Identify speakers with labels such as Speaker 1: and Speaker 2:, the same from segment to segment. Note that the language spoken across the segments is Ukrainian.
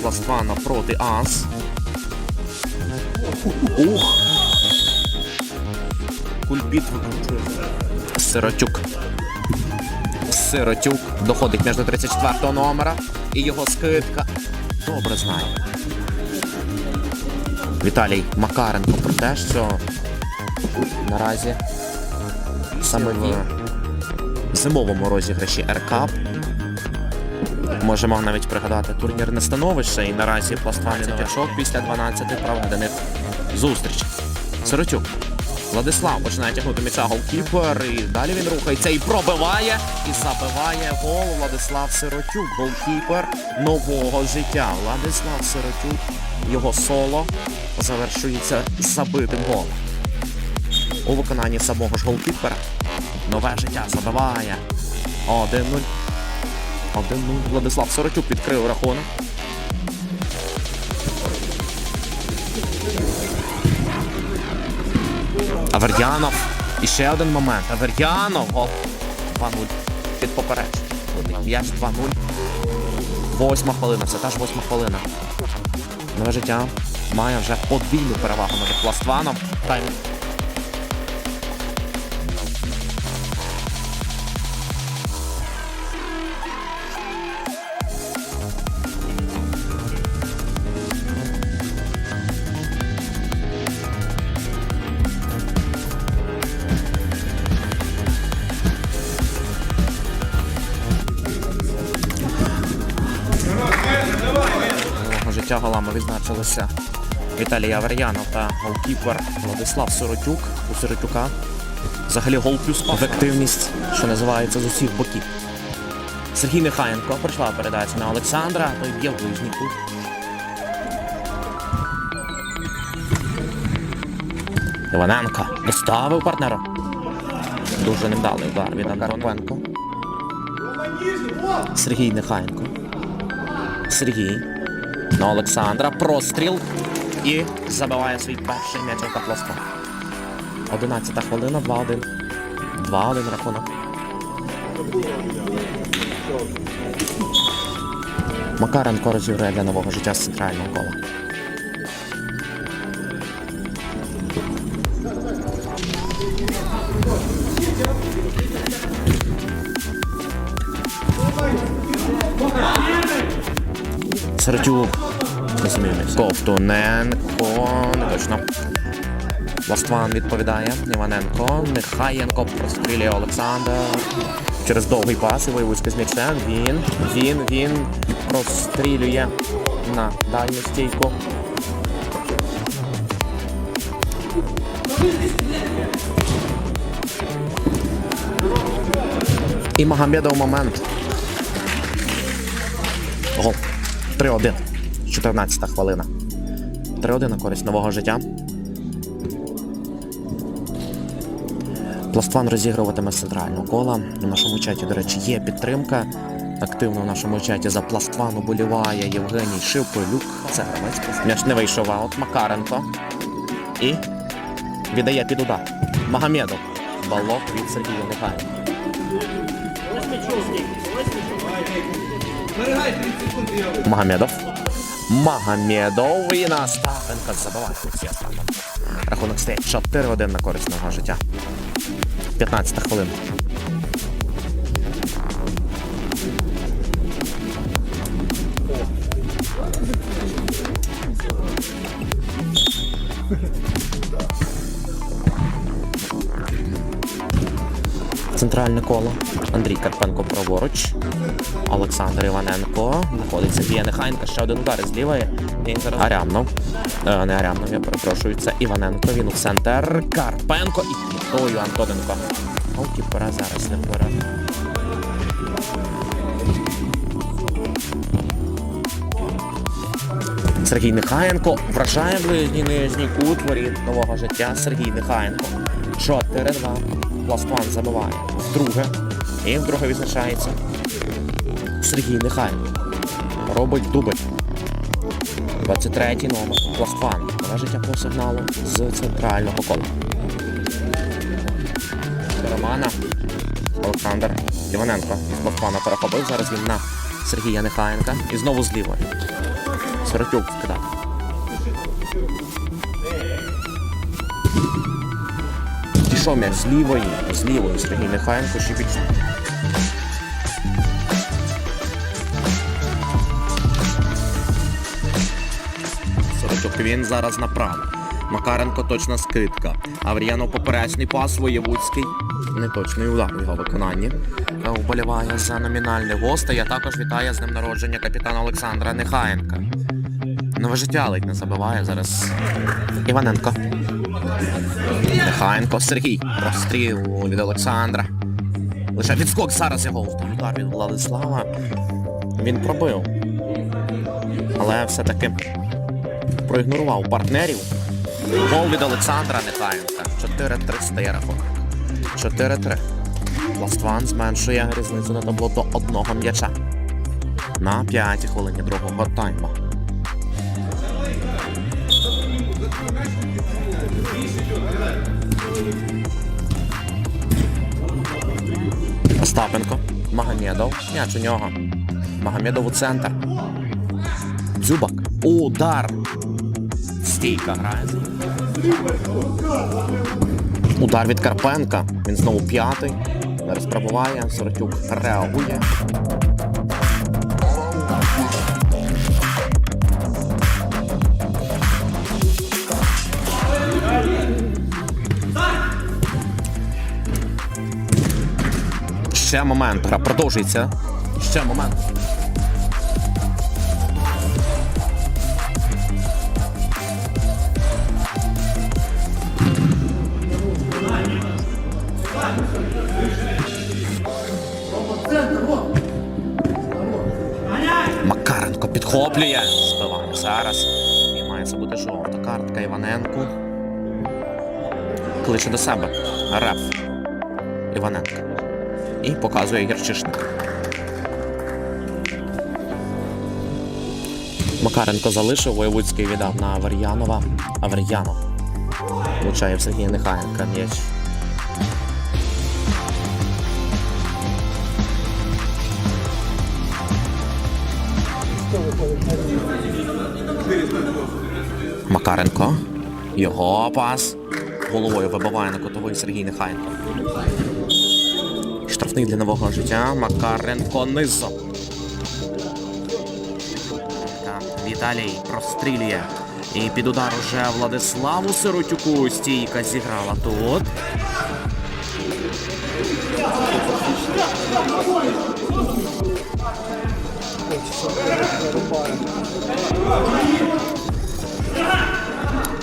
Speaker 1: Пластвана проти Ас. Ух! Кульбіт викручує. Сиротюк. Сиротюк доходить між до 34-го номера. І його скидка. Добре знає. Віталій Макаренко про те, що наразі саме в зимовому розіграші РК можемо навіть пригадати турнірне становище і наразі пластваний очок після 12 проведених зустрічей. Сиротюк. Владислав починає тягнути м'яча голкіпер, і далі він рухається і пробиває, і забиває гол Владислав Сиротюк, голкіпер нового життя. Владислав Сиротюк, його соло завершується забитим голом. У виконанні самого ж голкіпера нове життя забиває. 1-0. 1-0. Владислав Сиротюк відкрив рахунок. Авердянов. І ще один момент. Авердянов. Гол. 2-0. Під попередження. М'яч 2-0. Восьма хвилина. Це та ж восьма хвилина. Нове життя має вже подвійну перевагу над Пластваном. Тайм. Нового голами відзначилися Віталій Авер'янов та голкіпер Владислав Сиротюк. У Сиротюка взагалі гол плюс ефективність, що називається з усіх боків. Сергій Нехаєнко прийшла передача на Олександра, той б'є в ближній кут. Іваненко доставив партнера. Дуже невдалий удар від Карпенко. Сергій Нехаєнко. Сергій. На Олександра. Простріл. І забиває свій перший м'яч в Каплоско. 11 хвилина, 2-1. 2-1 рахунок. Макаренко розіграє для нового життя з центрального кола. Сердюк. Не змінився. Ковтуненко. Не точно. Ластван відповідає. Іваненко. Нехаєнко прострілює Олександр. Через довгий пас і вивозька з м'ячем. Він, він, він прострілює на дальню стійку. І Магомедов момент. 3-1. 14 хвилина. 3-1 на користь нового життя. Пластван розігруватиме з центрального кола. У нашому чаті, до речі, є підтримка. Активно в нашому чаті за Пластван уболіває Євгеній Шиполюк. Це гравець. М'яч не вийшов аут. Макаренко. І віддає під удар. Магомедов. Балок від Сергія Нехаєва. Магомедов. Магомедов і на Остапенка забиває Олексій Рахунок стає 4-1 на користь нового життя. 15 хвилин. Центральне коло. Андрій Карпенко праворуч. Олександр Іваненко. Знаходиться Бія Нехайнка. Ще один удар з лівої. Він зараз Арямнов. Е, не Арямнов, я перепрошую. Це Іваненко. Він у центр. Карпенко і п'ятою Антоненко. Голкіпера зараз не вперед. Сергій Нехаєнко вражає ближній нижній кут воріт нового життя. Сергій Нехаєнко. 4-2. Пластван забиває. Вдруге. І вдруге відзначається. Сергій Нехаєнко. Робить дубль. 23-й номер. Пластван. Нове життя по сигналу з центрального кола. Романа. Олександр Іваненко. З Пластвана перехопив. Зараз він на Сергія Нехаєнка. І знову з лівої. Сиротюк вкидав. Дійшов м'яч з лівої, з лівої Сергій Нехаєнко. Сорочок він зараз направо. Макаренко точна скидка. Авріянов поперечний пас, Воєвудський. Неточний удар у його виконанні. Вболіває за номінальний гостей, а також вітає з ним народження капітана Олександра Нехаєнка. Нове життя ледь не забиває зараз. Іваненко. Нехаєнко Сергій. Простріл від Олександра. Лише відскок зараз його удар від Владислава. Він пробив. Але все-таки проігнорував партнерів. Гол від Олександра Нехаєнка. 4-3 стає рахунок. 4-3. Ластван зменшує різницю на табло до одного м'яча. На п'ятій хвилині другого тайму. Остапенко. Магомедов. М'яч у нього. Магомедов у центр. Дзюбак. Удар. Стійка грає. Удар від Карпенка. Він знову п'ятий. Зараз пробуває. Соротюк реагує. Ще момент. Гра продовжується. Ще момент. Макаренко підхоплює. Збиває зараз. І має це жовта картка Іваненку. Кличе до себе. Реф. Іваненко. І показує гірчишник. Макаренко залишив, Воєвудський віддав на Авер'янова. Авер'янов. Влучає в Сергія Нехаєнка м'яч. Макаренко. Його пас. Головою вибиває на котовий Сергій Нехаєнко. Штрафний для нового життя. Макаренко низом. Віталій прострілює. І під удар уже Владиславу Сиротюку. Стійка зіграла тут.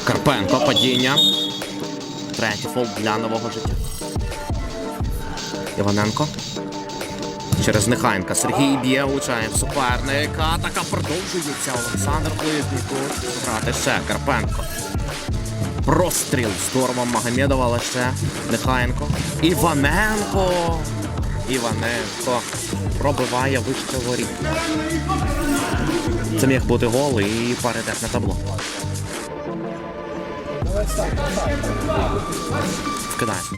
Speaker 1: Карпенко падіння. Третій фол для нового життя. Іваненко. Через Нехайнка. Сергій б'є, влучає в суперника. Атака продовжується. Олександр Близнюку. Грати ще Карпенко. Простріл з Тормом Магомедова, але ще Нехаєнко. Іваненко. Іваненко пробиває вище воріт. Це міг бути гол і паритет на табло. Вкидає.